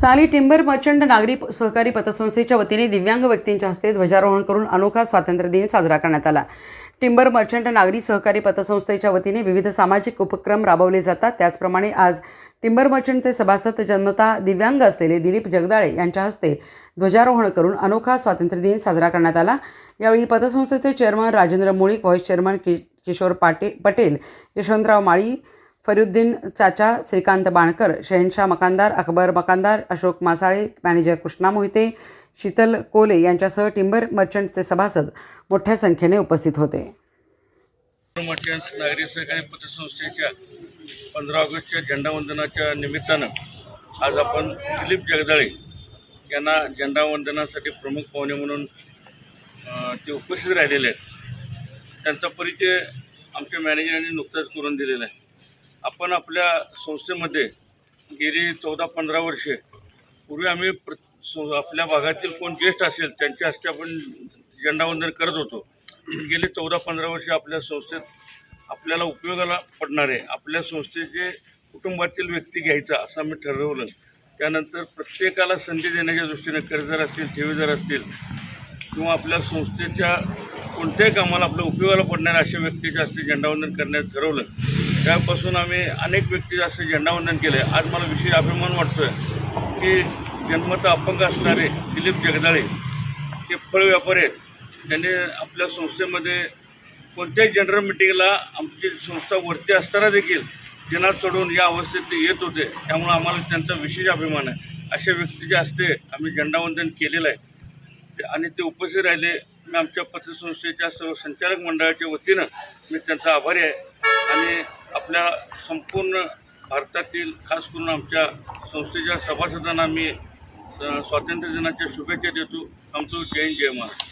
साली timber merchant नागरी सहकारी पतसंस्थेच्या वतीने दिव्यांग व्यक्तींच्या हस्ते ध्वजारोहण करून अनोखा स्वातंत्र्य दिन साजरा करण्यात आला. टिंबर मर्चंट नागरी सहकारी पतसंस्थेच्या वतीने विविध सामाजिक उपक्रम राबवले जातात. त्याचप्रमाणे आज टिंबर मर्चंटचे सभासद जन्मता दिव्यांग असलेले दिलीप जगदाळे यांच्या हस्ते ध्वजारोहण करून अनोखा स्वातंत्र्य दिन साजरा करण्यात आला. यावेळी पतसंस्थेचे chairman Rajendra Mulik vice chairman कि किशोर पाटे पटेल यशवंतराव माळी फरुद्दीन चाचा श्रीकांत बाणकर शहनशाह मकानदार अकबर मकानदार अशोक मासाळे मॅनेजर कृष्णा मोहिते शीतल कोले यांच्यासह टिंबर मर्चंटचे सभासद मोठ्या संख्येने उपस्थित होते. मर्चंट्स नागरी सहकारी पतसंस्थेच्या पंधरा ऑगस्टच्या झेंडावंदनाच्या निमित्तानं आज आपण दिलीप जगदाळे यांना झेंडावंदनासाठी प्रमुख पाहुणे म्हणून ते उपस्थित राहिलेले आहेत. त्यांचा परिचय आमच्या मॅनेजरांनी नुकताच करून दिलेला आहे. आपण आपल्या संस्थेमध्ये गेली चौदा पंधरा वर्षे पूर्वी आम्ही प्र आपल्या भागातील कोण ज्येष्ठ असेल त्यांच्या हस्ते आपण झेंडावंदन करत होतो. गेली चौदा पंधरा वर्षे आपल्या संस्थेत आपल्याला उपयोगाला पडणारे आपल्या संस्थेचे कुटुंबातील व्यक्ती घ्यायचा असं आम्ही ठरवलं. त्यानंतर प्रत्येकाला संधी देण्याच्या दृष्टीने कर्जदार असतील ठेवीदार असतील किंवा आपल्या संस्थेच्या कोणत्याही कामाला आपल्या उपयोगाला पडणाऱ्या अशा व्यक्तीच्या हस्ते झेंडावंदन करण्यात ठरवलं. त्यापासून आम्ही अनेक व्यक्ती हस्ते झेंडावंदन केले. आज मला विशेष अभिमान वाटतोय की जन्मत अपंग असणारे दिलीप जगदाळे हे फळ व्यापारी आहेत. त्यांनी आपल्या संस्थेमध्ये कोणत्याही जनरल मिटिंगला आमची संस्था वरती असताना देखील जिना चढून या अवस्थेत ते येत होते. त्यामुळे आम्हाला त्यांचा विशेष अभिमान आहे. अशा व्यक्तीच्या हस्ते आम्ही झेंडावंदन केलेलं आहे. ते- आणि ते उपस्थित राहिले. मी आमच्या पत्रसंस्थेच्या सर्व संचालक मंडळाच्या वतीनं मी त्यांचा आभारी आहे. आणि आपल्या संपूर्ण भारतातील खास करून आमच्या संस्थेच्या सभासदांना मी स्वातंत्र्यदिनाच्या स्वातंत्र्य दिनाच्या शुभेच्छा देतो. आमचं जय जय महाराष्ट्र.